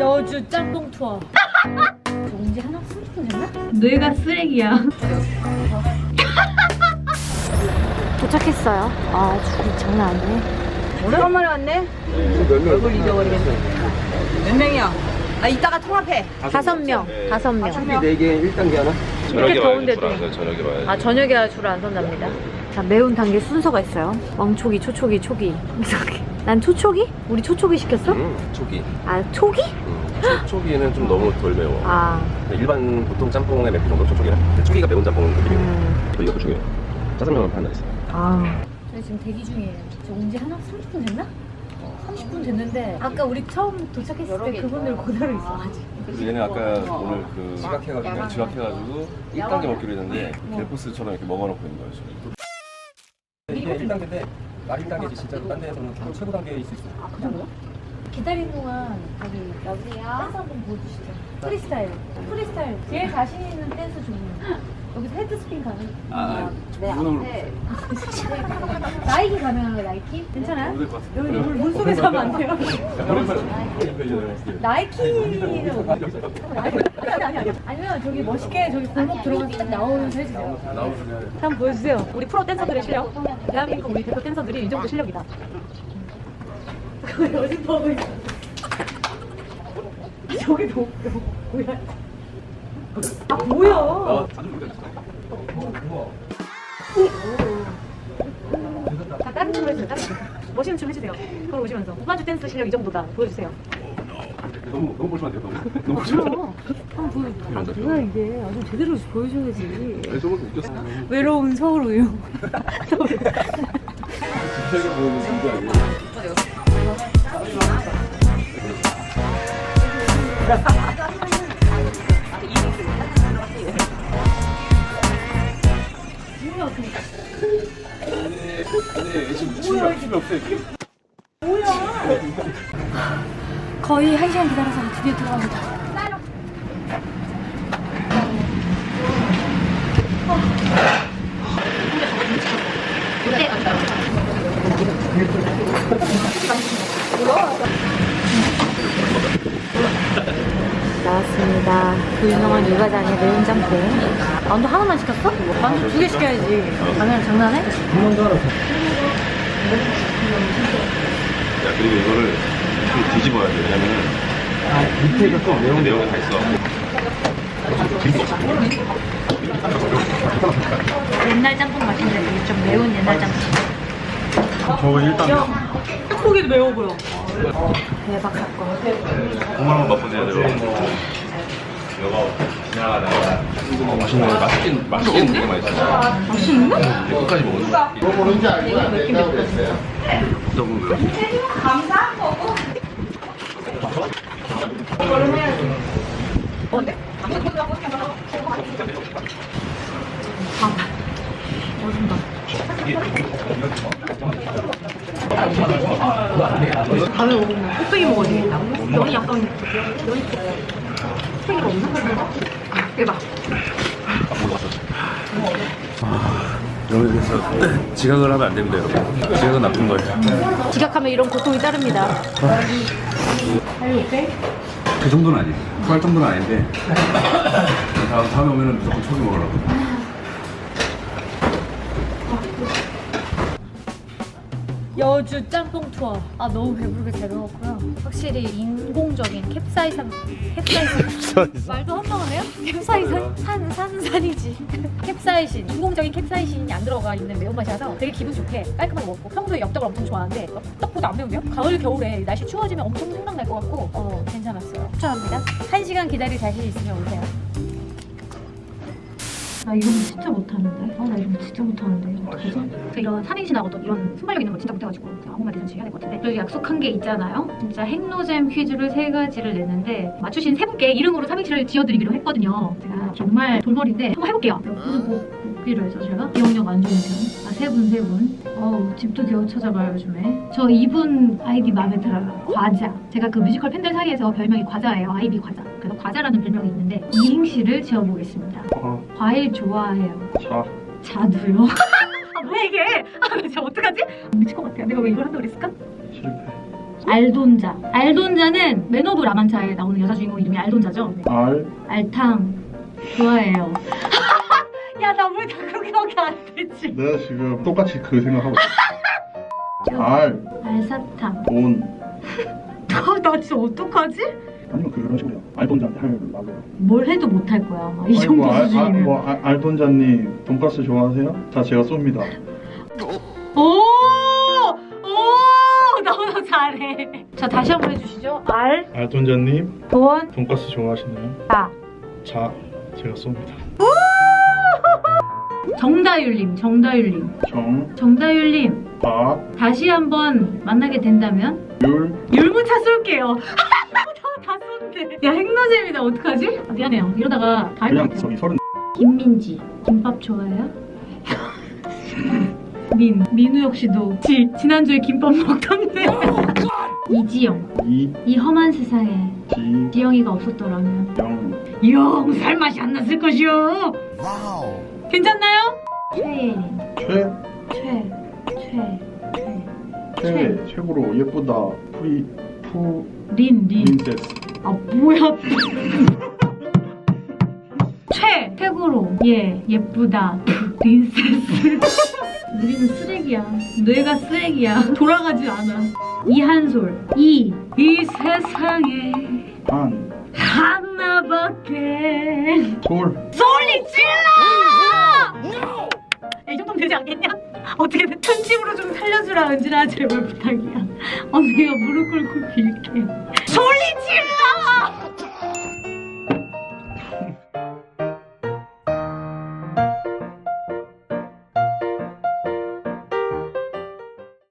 여주 짬뽕 투어. 저 언제 하나 30분 됐나? 뇌가 쓰레기야. 도착했어요. 아 줄이 장난 아니네. 오랜만에 왔네. 얼굴 잊어버리겠네. 몇 명이야? 아 이따가 통합해. 다섯 명, 다섯 명. 네 개, 1단계 하나? 이렇게 더운데도. 저녁에 봐야지. 아 저녁에 줄을 안 선답니다. 자 매운 단계 순서가 있어요. 왕초기, 초초기, 초기. 이상하게. 난 초초기? 우리 초초기 시켰어? 음, 초기. 아 초기? 음, 초, 초기는 좀 너무 덜 매워. 아 일반 보통 짬뽕의 맵기 정도 초초기는. 근데 초기가 매운 짬뽕은 그 느낌이에요. 음. 또 이것도 중요해요. 짜장면은 하나 있어요. 아. 저희 지금 대기 중이에요. 저 온지 하나 30분 됐나? 30분 됐는데 아까 우리 처음 도착했을 때 그분들 그대로 있어 아직. 그래서 얘는 아까 오늘 그 지각해가지고 지각해가지고 1단계 먹기로 했는데 델코스처럼 이렇게 먹어놓고 있는 거예요 지금. 이게 1단계인데 말 1단계지 진짜로 딴 데에서는 다 최고 단계에 있을 수 있어요. 기다리는 동안 저기 여보세요? 댄스 한번 보여주시죠. 프리스타일. 프리스타일. 제일 자신 있는 댄스 종류. 헤드스핀 가능? 아, 네, 앞에. 나이키 가능한가요, 나이키? 괜찮아요? 모를 것 같아요. 여기 물, 물 속에서 하면 안 돼요. 나이키는 아니 아니 아니 아니면 저기 멋있게 저기 골목 들어가서 딱 나오면서 해주세요. 한번 보여주세요. 우리 프로 댄서들의 실력. 대한민국 우리 대표 댄서들이 이 정도 실력이다. 그거 있어? 저기도 웃겨. 뭐야? 아 뭐야? 다 다른 춤 해주세요. 다른 춤. 멋있는 춤 해주세요. 그걸 보시면서 오마주 댄스 실력 이 정도다. 보여주세요. 너무 너무 보시면 안 돼요. 너무 너무 보시면 안 돼요. 한번 보여. 아, 뭐야 이게? 아주 제대로 보여줘야지. 네, 저번에 웃겼어. 외로운 서울 우유. 되게 보이는 순간 아니에요? 춤이 없으면 없어요. 거의 한 시간 기다려서 드디어 들어갑니다. 나왔습니다. 그 유명한 유과장의 매운 짬뽕. 만두 하나만 시켰어? 만두 두 개 시켜야지. 당연히 장난해? 야 그리고 이거를 좀 뒤집어야 돼. 왜냐면은 밑에가 또 매운 내용이 다 있어. 옛날 짬뽕 맛인데 좀 매운 옛날 짬뽕. 저거 일단 떡고기도 매워 보여. 대박 사건. 고마운 맛보세요, 여러분. 어, 맛있네. 맛있긴, 맛있긴 되게 맛있어. 맛있는데? 이제 끝까지 먹는 거야. 뭐 먹는지 알고 내가 그랬어요. 어떤 거요? 다음에 먹으면 곱빼기 먹어야 되겠다. 면이 약간 면이 곱빼기가 없나? 아, 대박. 여기서 지각을 하면 안 됩니다, 여러분. 지각은 나쁜 거예요. 지각하면 이런 고통이 따릅니다. 그 정도는 아니에요. 토할 정도는 아닌데. 다음, 다음에 오면은 무조건 초기 먹으라고. 여주 짬뽕 투어. 아 너무 배부르게 잘 먹었고요. 확실히 인공적인 캡사이산 캡사이산 말도 헛먹었네요. 캡사이산 산 산은 산이지. 캡사이신 인공적인 캡사이신이 안 들어가 있는 매운맛이라서 되게 기분 좋게 깔끔하게 먹고 평소에 엽떡을 엄청 좋아하는데 엽떡보다 안 매운데요? 가을 겨울에 날씨 추워지면 엄청 생각 날 것 같고 어 괜찮았어요. 추천합니다. 한 시간 기다릴 자신 있으면 오세요. 나 이런 거 진짜 못하는데. 아, 나 이런 거 진짜 못하는데. 어떡하지? 저 이런 삼행시나고 또 이런 순발력 있는 거 진짜 못해가지고 제가 아무 말 대잔치 해야 될 것 같은데. 그리고 약속한 게 있잖아요. 진짜 핵노잼 퀴즈를 세 가지를 냈는데 맞추신 세 분께 이름으로 삼행시를 지어드리기로 했거든요. 제가 정말 돌머리인데 한번 해볼게요. 무슨 뭐 보기로 해서 제가 기억력 안 좋은 편. 아, 세 분, 세 분. 어우, 집도 겨우 찾아가요, 요즘에. 저 이분 아이디 마음에 들어요. 과자. 제가 그 뮤지컬 팬들 사이에서 별명이 과자예요. 아이비 과자. 그래서 과자라는 별명이 있는데 이행시를 지어보겠습니다. 과일 좋아해요. 자. 자두요? 아 뭐야 이게? 아 나 진짜 어떡하지? 미칠 것 같아요. 내가 왜 이걸 한다고 그랬을까? 실패. 알돈자. 알돈자는 맨 오브 라만차에 나오는 여자 주인공 이름이 알돈자죠? 네. 알 알탕 좋아해요. 야, 나왜다 그렇게밖에 안 되지? 내가 지금 똑같이 그 생각하고 있어 알, 알사탕. 돈나 진짜 어떡하지? 아니면 그런 식으로 해요 알돈자한테 하려고 뭘 해도 못 할 거야. 아마. 이 아니, 정도 뭐, 알, 수준이면. 뭐 알, 알돈자님 돈가스 좋아하세요? 자 제가 쏩니다 오! 오! 너무 잘해. 자, 다시 한 번 해주시죠. 알, 돈, 돈가스 좋아하시나요? 다. 자 제가 쏩니다 정다율님, 정다율님. 정, 정다율님, 박, 다시 한번 만나게 된다면 율 율무차 쏠게요. 다, 다 쏜대. 야, 핵노잼이다. 어떡하지? 아, 미안해요. 이러다가 다 그냥. 저기 서른 김민지, 김밥 좋아해요? 민, 민우 역시도 지, 지난주에 김밥 먹던데. 이지영, 이, 이 험한 세상에 지, 지영이가 없었더라면 영영 살맛이 안 났을 것이오. 괜찮나요? 최예린, 최, 최, 최, 최, 최, 최고로 예쁘다 프리, 푸, 린, 린. 린세스 아 뭐야? 최, 최고로 예, 예쁘다. 린세스. 우리는 쓰레기야. 뇌가 쓰레기야. 돌아가지 않아. 이한솔, 이, 이 세상에 한, 하나밖에. 솔, 소리 질러! 되지 않겠냐? 어떻게든 편집으로 좀 살려주라 은진아 제발 부탁이야 언니가 무릎 꿇고 빌게 소리 질러!